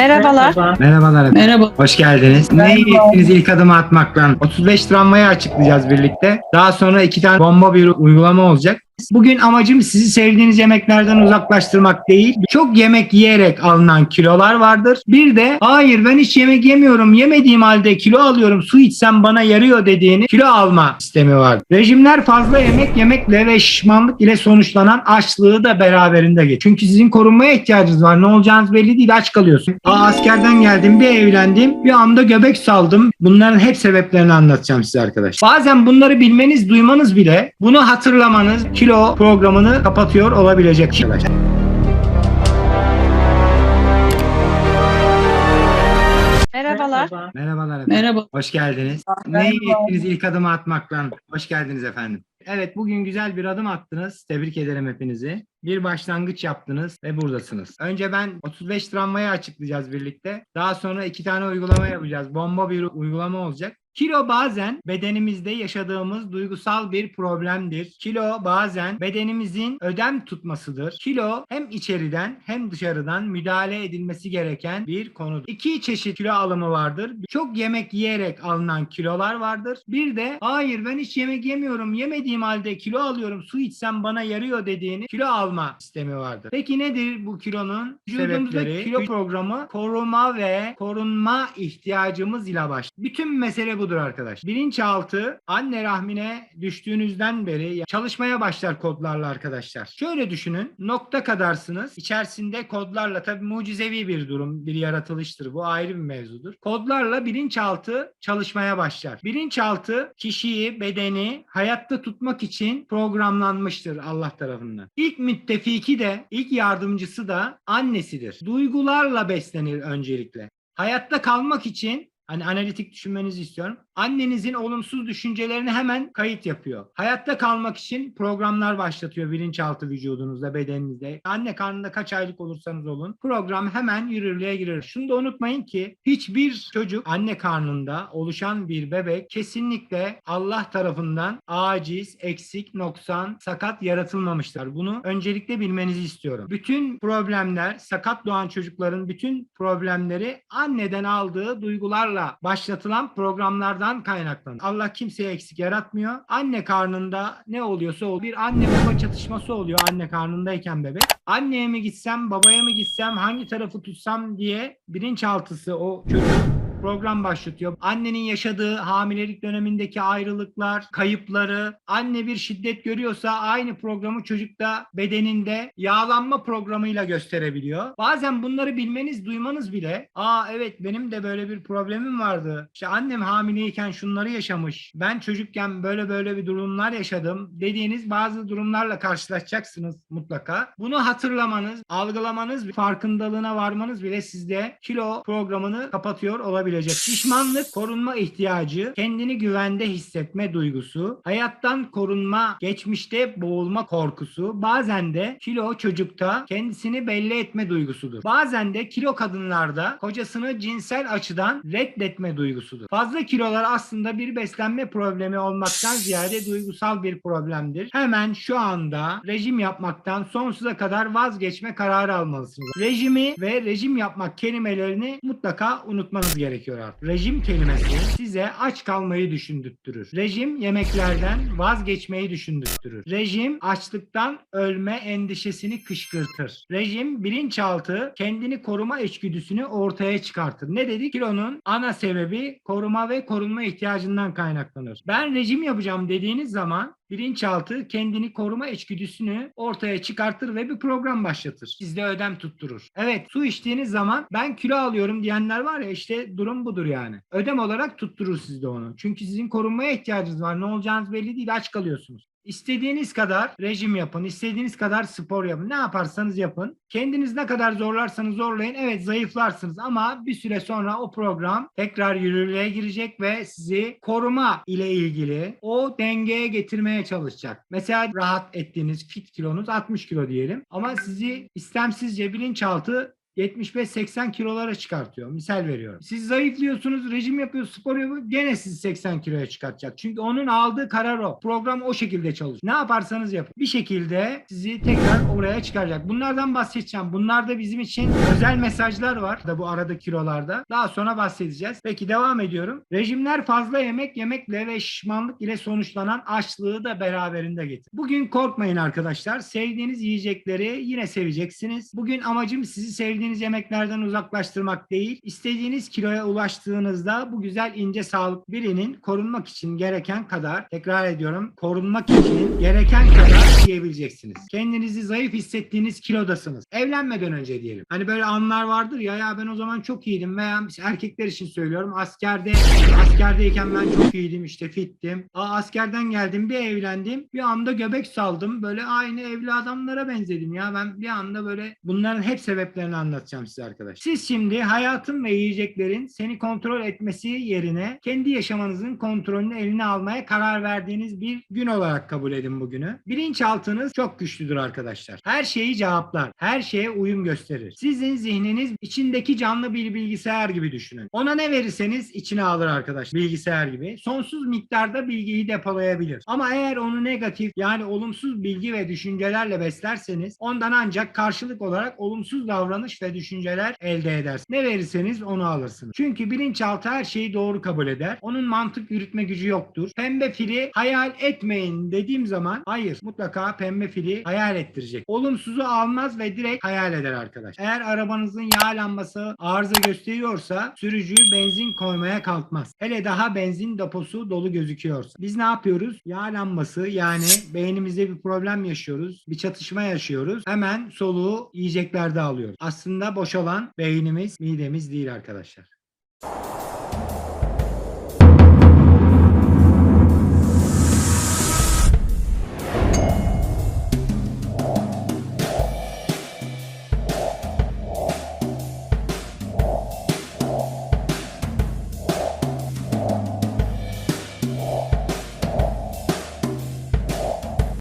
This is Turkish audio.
Merhabalar. Merhabalar efendim. Merhaba. Hoş geldiniz. Ne ettiniz ilk adımı atmakla. 35 travmayı açıklayacağız birlikte. Daha sonra iki tane bomba bir uygulama olacak. Bugün amacım sizi sevdiğiniz yemeklerden uzaklaştırmak değil. Çok yemek yiyerek alınan kilolar vardır. Bir de hayır ben hiç yemek yemiyorum. Yemediğim halde kilo alıyorum. Su içsem bana yarıyor dediğini kilo alma sistemi var. Rejimler fazla yemek yemekle ve şişmanlık ile sonuçlanan açlığı da beraberinde getiriyor. Çünkü sizin korunmaya ihtiyacınız var. Ne olacağınız belli değil. Aç kalıyorsun. Aa, askerden geldim bir evlendim. Bir anda göbek saldım. Bunların hep sebeplerini anlatacağım size arkadaşlar. Bazen bunları bilmeniz, duymanız bile bunu hatırlamanız kilo programını kapatıyor olabilecek şeyler. Merhabalar. Merhabalar efendim. Merhaba. Hoş geldiniz. Ne iyi ettiniz ilk adımı atmakla. Hoş geldiniz efendim. Evet bugün güzel bir adım attınız. Tebrik ederim hepinizi. Bir başlangıç yaptınız ve buradasınız. Önce ben 35 travmayı açıklayacağız birlikte. Daha sonra iki tane uygulama yapacağız. Bomba bir uygulama olacak. Kilo bazen bedenimizde yaşadığımız duygusal bir problemdir. Kilo bazen bedenimizin ödem tutmasıdır. Kilo hem içeriden hem dışarıdan müdahale edilmesi gereken bir konudur. İki çeşit kilo alımı vardır. Çok yemek yiyerek alınan kilolar vardır. Bir de hayır ben hiç yemek yemiyorum. Yemediğim halde kilo alıyorum. Su içsem bana yarıyor dediğini kilo alma sistemi vardır. Peki nedir bu kilonun sebepleri? Kilo programı koruma ve korunma ihtiyacımız ile başlar. Bütün mesele budur arkadaş. Bilinçaltı anne rahmine düştüğünüzden beri çalışmaya başlar kodlarla arkadaşlar. Şöyle düşünün. Nokta kadarsınız. İçerisinde kodlarla tabii mucizevi bir durum, bir yaratılıştır. Bu ayrı bir mevzudur. Kodlarla bilinçaltı çalışmaya başlar. Bilinçaltı kişiyi, bedeni hayatta tutmak için programlanmıştır Allah tarafından. İlk müttefiki de, ilk yardımcısı da annesidir. Duygularla beslenir öncelikle. Hayatta kalmak için Hani analitik düşünmenizi istiyorum. Annenizin olumsuz düşüncelerini hemen kayıt yapıyor. Hayatta kalmak için programlar başlatıyor bilinçaltı vücudunuzda, bedeninizde. Anne karnında kaç aylık olursanız olun program hemen yürürlüğe girer. Şunu da unutmayın ki hiçbir çocuk anne karnında oluşan bir bebek kesinlikle Allah tarafından aciz, eksik, noksan, sakat yaratılmamışlar. Bunu öncelikle bilmenizi istiyorum. Bütün problemler, sakat doğan çocukların bütün problemleri anneden aldığı duygularla başlatılan programlardan kaynaklanır. Allah kimseye eksik yaratmıyor. Anne karnında ne oluyorsa o bir anne baba çatışması oluyor anne karnındayken bebek. Anneye mi gitsem, babaya mı gitsem, hangi tarafı tutsam diye bilinçaltısı o çocuğun program başlatıyor. Annenin yaşadığı hamilelik dönemindeki ayrılıklar, kayıpları, anne bir şiddet görüyorsa aynı programı çocukta bedeninde yağlanma programıyla gösterebiliyor. Bazen bunları bilmeniz, duymanız bile aa evet benim de böyle bir problemim vardı. İşte annem hamileyken şunları yaşamış. Ben çocukken böyle böyle bir durumlar yaşadım dediğiniz bazı durumlarla karşılaşacaksınız mutlaka. Bunu hatırlamanız, algılamanız, farkındalığına varmanız bile sizde kilo programını kapatıyor olabilir olabilecek. Şişmanlık, korunma ihtiyacı, kendini güvende hissetme duygusu, hayattan korunma, geçmişte boğulma korkusu, bazen de kilo çocukta kendisini belli etme duygusudur. Bazen de kilo kadınlarda kocasını cinsel açıdan reddetme duygusudur. Fazla kilolar aslında bir beslenme problemi olmaktan ziyade duygusal bir problemdir. Hemen şu anda rejim yapmaktan sonsuza kadar vazgeçme kararı almalısınız. Rejimi ve rejim yapmak kelimelerini mutlaka unutmanız gerekiyor artık. Rejim kelimesi size aç kalmayı düşündürtür. Rejim yemeklerden vazgeçmeyi düşündürtür. Rejim açlıktan ölme endişesini kışkırtır. Rejim bilinçaltı kendini koruma içgüdüsünü ortaya çıkartır. Ne dedik? Kilonun ana sebebi koruma ve korunma ihtiyacından kaynaklanır. Ben rejim yapacağım dediğiniz zaman bilinçaltı kendini koruma içgüdüsünü ortaya çıkartır ve bir program başlatır. Sizde ödem tutturur. Evet su içtiğiniz zaman ben kilo alıyorum diyenler var ya işte durum budur yani. Ödem olarak tutturur sizde onu. Çünkü sizin korunmaya ihtiyacınız var. Ne olacağınız belli değil aç kalıyorsunuz. İstediğiniz kadar rejim yapın, istediğiniz kadar spor yapın. Ne yaparsanız yapın. Kendiniz ne kadar zorlarsanız zorlayın. Evet zayıflarsınız ama bir süre sonra o program tekrar yürürlüğe girecek ve sizi koruma ile ilgili o dengeye getirmeye çalışacak. Mesela rahat ettiğiniz fit kilonuz 60 kilo diyelim ama sizi istemsizce bilinçaltı 75-80 kilolara çıkartıyor. Misal veriyorum. Siz zayıflıyorsunuz, rejim yapıyorsunuz, spor yapıyorsunuz. Gene sizi 80 kiloya çıkartacak. Çünkü onun aldığı karar o. Program o şekilde çalışıyor. Ne yaparsanız yapın. Bir şekilde sizi tekrar oraya çıkaracak. Bunlardan bahsedeceğim. Bunlar da bizim için özel mesajlar var da bu arada kilolarda. Daha sonra bahsedeceğiz. Peki devam ediyorum. Rejimler fazla yemek yemekle ve şişmanlık ile sonuçlanan açlığı da beraberinde getirir. Bugün korkmayın arkadaşlar. Sevdiğiniz yiyecekleri yine seveceksiniz. Bugün amacım sizi sevdiğiniz yemeklerden uzaklaştırmak değil. İstediğiniz kiloya ulaştığınızda bu güzel ince sağlık birinin korunmak için gereken kadar tekrar ediyorum korunmak için gereken kadar yiyebileceksiniz. Kendinizi zayıf hissettiğiniz kilodasınız. Evlenmeden önce diyelim. Hani böyle anlar vardır ya ya ben o zaman çok iyiydim veya erkekler için söylüyorum askerde askerdeyken ben çok iyiydim işte fittim. Aa, askerden geldim bir evlendim bir anda göbek saldım böyle aynı evli adamlara benzedim ya ben bir anda böyle bunların hep sebeplerini anlatacağım size arkadaşlar. Siz şimdi hayatın ve yiyeceklerin seni kontrol etmesi yerine kendi yaşamanızın kontrolünü eline almaya karar verdiğiniz bir gün olarak kabul edin bugünü. Bilinçaltınız çok güçlüdür arkadaşlar. Her şeyi cevaplar. Her şeye uyum gösterir. Sizin zihniniz içindeki canlı bir bilgisayar gibi düşünün. Ona ne verirseniz içine alır arkadaş. Bilgisayar gibi. Sonsuz miktarda bilgiyi depolayabilir. Ama eğer onu negatif yani olumsuz bilgi ve düşüncelerle beslerseniz ondan ancak karşılık olarak olumsuz davranış ve düşünceler elde edersiniz. Ne verirseniz onu alırsınız. Çünkü bilinçaltı her şeyi doğru kabul eder. Onun mantık yürütme gücü yoktur. Pembe fili hayal etmeyin dediğim zaman hayır mutlaka pembe fili hayal ettirecek. Olumsuzu almaz ve direkt hayal eder arkadaş. Eğer arabanızın yağ lambası arıza gösteriyorsa sürücü benzin koymaya kalkmaz. Hele daha benzin deposu dolu gözüküyorsa. Biz ne yapıyoruz? Yağ lambası yani beynimizde bir problem yaşıyoruz. Bir çatışma yaşıyoruz. Hemen soluğu yiyeceklerde alıyoruz. Aslında boşalan beynimiz, midemiz değil arkadaşlar.